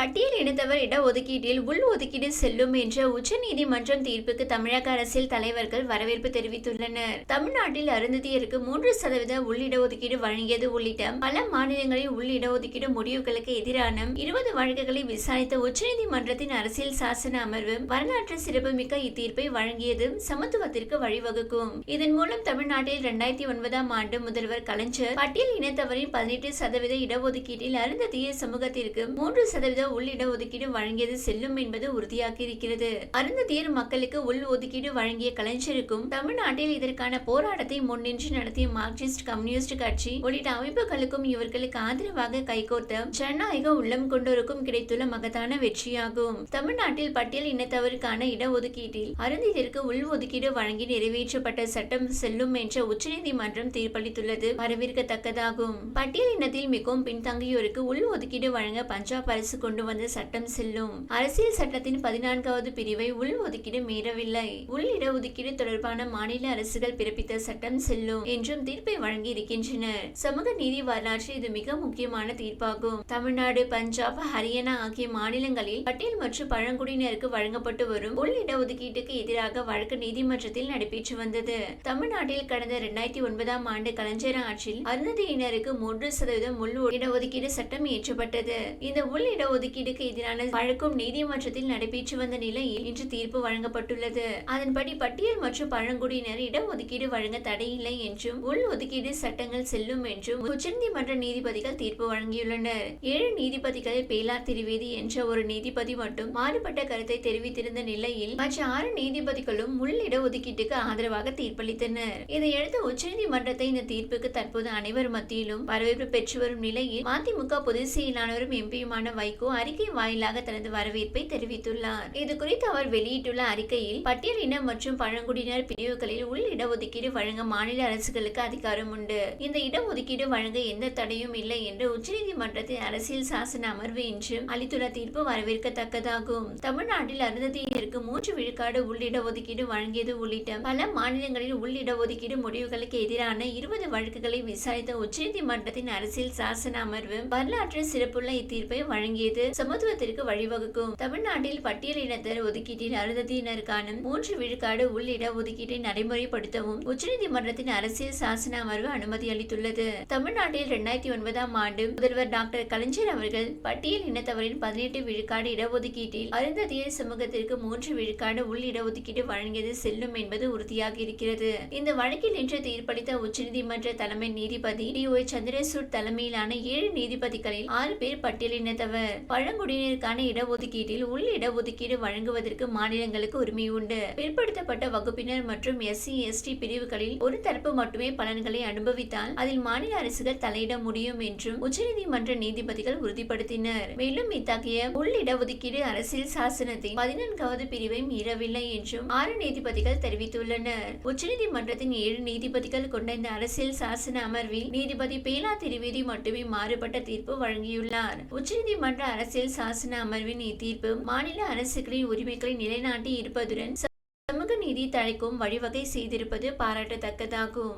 பட்டியல் இனத்தவர் இடஒதுக்கீட்டில் உள் ஒதுக்கீடு செல்லும் என்ற உச்சநீதிமன்றம் தீர்ப்புக்கு தமிழக அரசியல் தலைவர்கள் வரவேற்பு தெரிவித்துள்ளனர். தமிழ்நாட்டில் அருந்ததியருக்கு மூன்று சதவீத உள் இடஒதுக்கீடு வழங்கியது உள்ளிட்ட பல மாநிலங்களில் உள் இடஒதுக்கீடு முடிவுகளுக்கு எதிரான இருபது வழக்குகளை விசாரித்த உச்சநீதிமன்றத்தின் அரசியல் சாசன அமர்வு வரலாற்று சிறப்புமிக்க இத்தீர்ப்பை வழங்கியது சமத்துவத்திற்கு வழிவகுக்கும். இதன் மூலம் தமிழ்நாட்டில் இரண்டாயிரத்தி ஒன்பதாம் ஆண்டு முதல்வர் கலைஞர் பட்டியல் இனத்தவரின் பதினெட்டு சதவீத இடஒதுக்கீட்டில் அருந்ததிய சமூகத்திற்கு மூன்று சதவீத உள்ளிட ஒதுக்கீடு வழங்கியது செல்லும் என்பது உறுதியாகி இருக்கிறது அருந்ததியர் மக்களுக்கு உள் ஒதுக்கீடு வழங்கிய கலைஞருக்கும் தமிழ்நாட்டில் இதற்கான போராட்டத்தை முன்னின்று நடத்திய மார்க்சிஸ்ட் கம்யூனிஸ்ட் கட்சி உள்ளிட்ட அமைப்புகளுக்கும் இவர்களுக்கு ஆதரவாக கைகோர்த்த ஜனநாயக உள்ளம் கொண்டோருக்கும் கிடைத்துள்ள மகத்தான வெற்றியாகும். தமிழ்நாட்டில் பட்டியல் இனத்தவருக்கான இடஒதுக்கீட்டில் அருந்ததியருக்கு உள் ஒதுக்கீடு வழங்கி நிறைவேற்றப்பட்ட சட்டம் செல்லும் என்ற உச்சநீதிமன்றம் தீர்ப்பளித்துள்ளது வரவேற்கத்தக்கதாகும். பட்டியல் இனத்தில் மிகவும் பின்தங்கியோருக்கு உள் ஒதுக்கீடு வழங்க பஞ்சாப் அரசு கொண்டு வந்த சட்டம் செல்லும். அரசியல் சட்டத்தின் பதினான்காவது பிரிவை உள் ஒதுக்கீடு மீறவில்லை. உள் இடஒதுக்கீடு தொடர்பான மாநில அரசுகள் பிறப்பித்த சட்டம் செல்லும் என்றும் தீர்ப்பை வழங்கி இருக்கின்றனர் சமூக நீதி வரலாற்றில் இது மிக முக்கியமான தீர்ப்பாகும். தமிழ்நாடு பஞ்சாப் ஹரியானா ஆகிய மாநிலங்களில் பட்டியல் மற்றும் பழங்குடியினருக்கு வழங்கப்பட்டு வரும் உள் இடஒதுக்கீட்டுக்கு எதிராக வழக்கு நீதிமன்றத்தில் நடைபெற்று வந்தது. தமிழ்நாட்டில் கடந்த இரண்டாயிரத்தி ஒன்பதாம் ஆண்டு கலைஞர் ஆட்சியில் அருந்ததியினருக்கு மூன்று சதவீதம் உள் இடஒதுக்கீடு சட்டம் இயற்றப்பட்டது. இந்த உள் ஒதுக்கீடுக்கு எதிரான வழக்கும் நீதிமன்றத்தில் நடைபெற்று வந்த நிலையில் இன்று தீர்ப்பு வழங்கப்பட்டுள்ளது. அதன்படி பட்டியல் மற்றும் பழங்குடியினர் இடஒதுக்கீடு வழங்க தடையில்லை என்றும் உள் ஒதுக்கீடு சட்டங்கள் செல்லும் என்றும் உச்சநீதிமன்ற நீதிபதிகள் தீர்ப்பு வழங்கியுள்ளனர். ஏழு நீதிபதிகளில் பேலார் திரிவேதி என்ற ஒரு நீதிபதி மட்டும் மாறுபட்ட கருத்தை தெரிவித்திருந்த நிலையில் மற்ற ஆறு நீதிபதிகளும் உள் இடஒதுக்கீட்டுக்கு ஆதரவாக தீர்ப்பளித்தனர். இதையடுத்து உச்சநீதிமன்றத்தை இந்த தீர்ப்புக்கு தற்போது அனைவர் மத்தியிலும் வரவேற்பு பெற்று வரும் நிலையில் மதிமுக பொதுச் செயலாளரும் எம்பியுமான வைகோ அறிக்கை வாயிலாக தனது வரவேற்பை தெரிவித்துள்ளார். இது குறித்து அவர் வெளியிட்டுள்ள அறிக்கையில் பட்டியலின மற்றும் பழங்குடியினர் பிரிவுகளில் உள் இடஒதுக்கீடு வழங்க மாநில அரசுகளுக்கு அதிகாரம் உண்டு. இந்த இடஒதுக்கீடு வழங்க எந்த தடையும் இல்லை என்று உச்சநீதிமன்றத்தின் அரசியல் சாசன அமர்வு இன்று அளித்துள்ள தீர்ப்பு வரவேற்கத்தக்கதாகும். தமிழ்நாட்டில் அருந்ததியினருக்கு மூன்று விழுக்காடு உள் இடஒதுக்கீடு வழங்கியது உள்ளிட்ட பல மாநிலங்களில் உள் இடஒதுக்கீடு முடிவுகளுக்கு எதிரான இருபது வழக்குகளை விசாரித்த உச்சநீதிமன்றத்தின் அரசியல் சாசன அமர்வு வரலாற்று சிறப்புள்ள இத்தீர்ப்பை வழங்கியது. சமத்துவத்திற்கு வழிவகுக்கும். தமிழ்நாட்டில் பட்டியல் இனத்தர் ஒதுக்கீட்டில் அருந்ததியினருக்கான மூன்று விழுக்காடு உள் இடஒதுக்கீட்டை நடைமுறைப்படுத்தவும் உச்சநீதிமன்றத்தின் அரசியல் சாசன அமர்வு அனுமதி அளித்துள்ளது. தமிழ்நாட்டில் இரண்டாயிரத்தி ஒன்பதாம் ஆண்டு முதல்வர் டாக்டர் கலைஞர் அவர்கள் பட்டியல் இனத்தவரின் பதினெட்டு விழுக்காடு இடஒதுக்கீட்டில் அருந்ததியர் சமூகத்திற்கு மூன்று விழுக்காடு உள் இடஒதுக்கீடு வழங்கியது செல்லும் என்பது உறுதியாக இருக்கிறது. இந்த வழக்கில் இன்று தீர்ப்பளித்த உச்சநீதிமன்ற தலைமை நீதிபதி டி ஒய் சந்திரசூட் தலைமையிலான ஏழு நீதிபதிகளில் ஆறு பேர் பட்டியலினத்தவர். பழங்குடியினருக்கான இடஒதுக்கீட்டில் உள் இடஒதுக்கீடு வழங்குவதற்கு மாநிலங்களுக்கு உரிமை உண்டு. பிற்படுத்தப்பட்ட வகுப்பினர் மற்றும் எஸ்சி எஸ்டி பிரிவுகளில் ஒரு தரப்பு மட்டுமே பலன்களை அனுபவித்தால் அதில் மாநில அரசுகள் தலையிட முடியும் என்றும் உச்சநீதிமன்ற நீதிபதிகள் உறுதிப்படுத்தினர். மேலும் இத்தகைய உள் இடஒதுக்கீடு அரசியல் சாசனத்தின் பதினான்காவது பிரிவை மீறவில்லை என்றும் ஆறு நீதிபதிகள் தெரிவித்துள்ளனர். உச்சநீதிமன்றத்தின் ஏழு நீதிபதிகள் கொண்ட இந்த அரசியல் சாசன அமர்வில் நீதிபதி பேலா திரிவேதி மட்டுமே மாறுபட்ட தீர்ப்பு வழங்கியுள்ளார். உச்சநீதிமன்ற அரசு அரசியல் சாசன அமர்வின் இத்தீர்ப்பு மாநில அரசுகளின் உரிமைகளை நிலைநாட்டி இருப்பதுடன் சமூக நீதி தழைக்கும் வழிவகை செய்திருப்பது பாராட்டத்தக்கதாகும்.